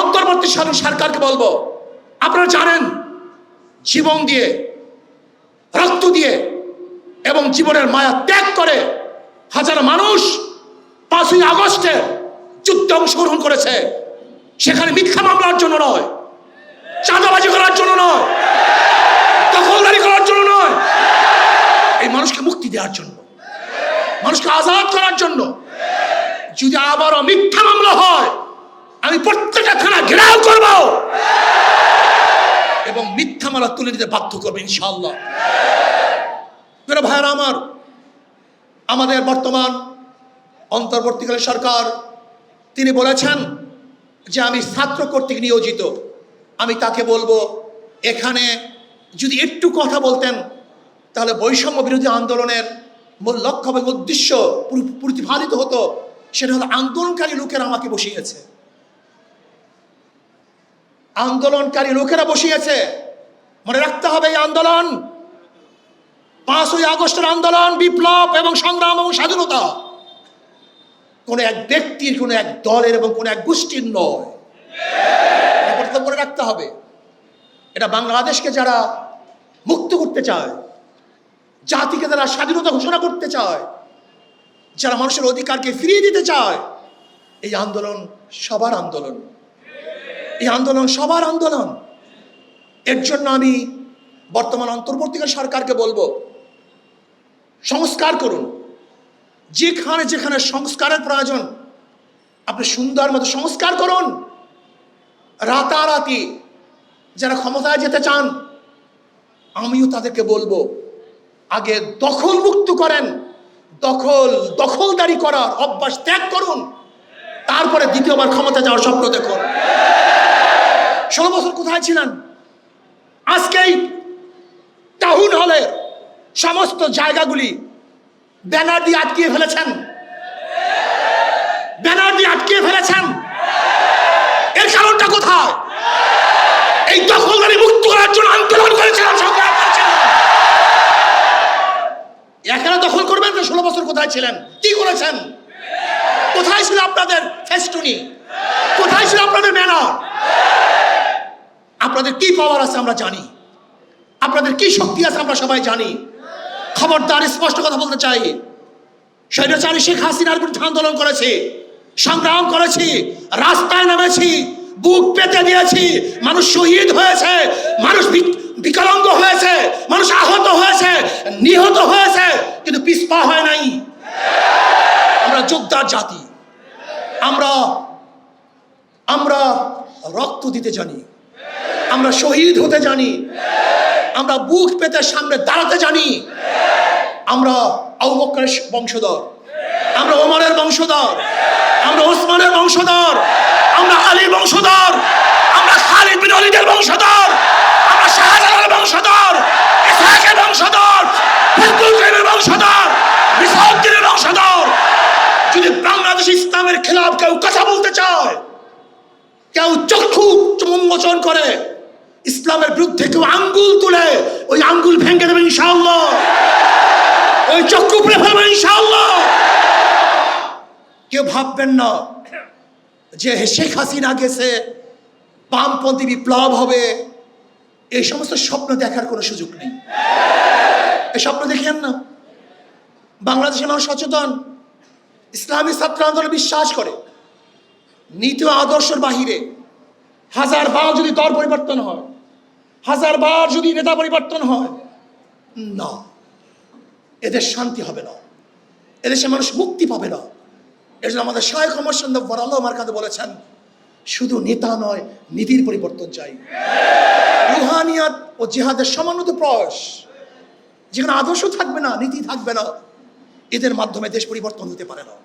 অন্তর্বর্তীকালীন সরকারকে বলব, আপনারা জানেন, জীবন দিয়ে, রক্ত দিয়ে এবং জীবনের মায়া ত্যাগ করে হাজার মানুষ পাঁচই আগস্টে যুদ্ধে অংশগ্রহণ করেছে। সেখানে মিথ্যা মামলার জন্য নয়, চাঁদাবাজি করার জন্য নয়, দখলদারি করার জন্য নয়, এই মানুষকে মুক্তি দেওয়ার জন্য, মানুষকে আজাদ করার জন্য। যদি আবারও মিথ্যা মামলা হয় আমি প্রত্যেকটা থানা ঘেরাও করব। এবং মিথ্যা মামলা তুলে দিতে বাধ্য করব, ইনশাআল্লাহ। প্রিয় ভাইয়েরা আমার, আমাদের বর্তমান অন্তর্বর্তীকালীন সরকার, তিনি বলেছেন যে আমি ছাত্র কর্তৃক নিয়োজিত। আমি তাকে বলব, এখানে যদি একটু কথা বলতেন, তাহলে বৈষম্য বিরোধী আন্দোলনের মূল লক্ষ্য এবং উদ্দেশ্য পুরো- প্রতিফলিত হতো। সেটা হলো আন্দোলনকারী লোকেরা আমাকে বসিয়েছে। আন্দোলনকারী লোকেরা বসিয়েছে। মনে রাখতে হবে এই আন্দোলন। পাঁচই আগস্টের আন্দোলন, বিপ্লব এবং সংগ্রাম এবং স্বাধীনতা। কোনো এক ব্যক্তির, কোনো এক দলের এবং কোনো এক গোষ্ঠীর নয়। মনে রাখতে হবে, এটা বাংলাদেশকে যারা মুক্ত করতে চায়, জাতিকে যারা স্বাধীনতা ঘোষণা করতে চায়, যারা মানুষের অধিকারকে ফিরিয়ে দিতে চায়, এই আন্দোলন সবার আন্দোলন। এই আন্দোলন সবার আন্দোলন। এর জন্য আমি বর্তমান অন্তর্বর্তীকাল সরকারকে বলব, সংস্কার করুন। যেখানে যেখানে সংস্কারের প্রয়োজন, আপনি সুন্দর মতো সংস্কার করুন। রাতারাতি যারা ক্ষমতায় যেতে চান, আমিও তাদেরকে বলব, আগে দখল মুক্ত করেন, দখল দখলদারি করার অভ্যাস ত্যাগ করুন। তারপরে দ্বিতীয়বার ক্ষমতা যাওয়ার স্বপ্ন দেখুন। ষোলো বছর কোথায় ছিলেন? আজকেই টাউন হলে সমস্ত জায়গাগুলি ব্যানার দিয়ে আটকিয়ে ফেলেছেন। ব্যানার দিয়ে আটকিয়ে ফেলেছেন। এর কারণটা কোথায়? এই দখলদারি মুক্ত করার জন্য আন্দোলন করেছিলাম এখানে দখল করবেন না ষোলো বছর কোথায় ছিলেন? কি করেছেন? কোথায় ছিল আপনাদের ফেস্টুনি? কোথায় ছিল আপনাদের ব্যানার? আপনাদের কি পাওয়ার আছে আমরা জানি। আপনাদের কি শক্তি আছে আমরা সবাই জানি। খবরদার, স্পষ্ট কথা বলতে চাই। স্বৈরাচারী শেখ হাসিনার বিরুদ্ধে আন্দোলন করেছি, সংগ্রাম করেছি, রাস্তায় নেমেছি, বুক পেতে দিয়েছি। মানুষ শহীদ হয়েছে, মানুষ বিকলাঙ্গ হয়েছে, মানুষ আহত হয়েছে, নিহত হয়েছে, কিন্তু পিসপা হয় নাই। আমরা যোদ্ধার জাতি। আমরা আমরা রক্ত দিতে জানি। আমরা শহীদ হতে জানি। আমরা বুক পেতে সামনে দাঁড়াতে জানি। আমরা বকরের বংশধর। আমরা ওমরের বংশধর। আমরা ওসমানের বংশধর। আমরা আলীর বংশধর। আমরা খালিদ বিন ওয়ালিদের বংশধর। আমরা শাহজালালের বংশধর। ইসহাকের বংশধর। কাইমের বংশধর। রিসাউদ্দিনের বংশধর। যদি বাংলাদেশ ইসলামের খেলাফ কেউ কথা বলতে চায়, কেউ চক্ষু উন্মোচন করে ইসলামের বিরুদ্ধে কেউ আঙ্গুল তুলে, ওই আঙ্গুল ভেঙে দেবে ইনশাআল্লাহ। ওই চক্ষু উপরে ফেলবে ইনশাআল্লাহ। কেউ ভাববেন না যে শেখ হাসিনা গেছে, বামপন্থী বিপ্লব হবে। এই সমস্ত স্বপ্ন দেখার কোনো সুযোগ নেই। এই স্বপ্ন দেখেন না। বাংলাদেশের মানুষ সচেতন। ইসলামী ছাত্র আন্দোলনে বিশ্বাস করে। নীতি আদর্শের বাহিরে হাজার বার যদি দর পরিবর্তন হয়, হাজার বার যদি নেতা পরিবর্তন হয়, না। এদের শান্তি হবে না। এদেশে মানুষ মুক্তি পাবে না। এর জন্য আমাদের শায়ক অমর বরাল্লাহ আমার কাছে বলেছেন, শুধু নেতা নয়, নীতির পরিবর্তন চাই। রুহানিয়াত ও জিহাদের সমানত প্রয়াস। যেখানে আদর্শ থাকবে না, নীতি থাকবে না, এদের মাধ্যমে দেশ পরিবর্তন হতে পারে না।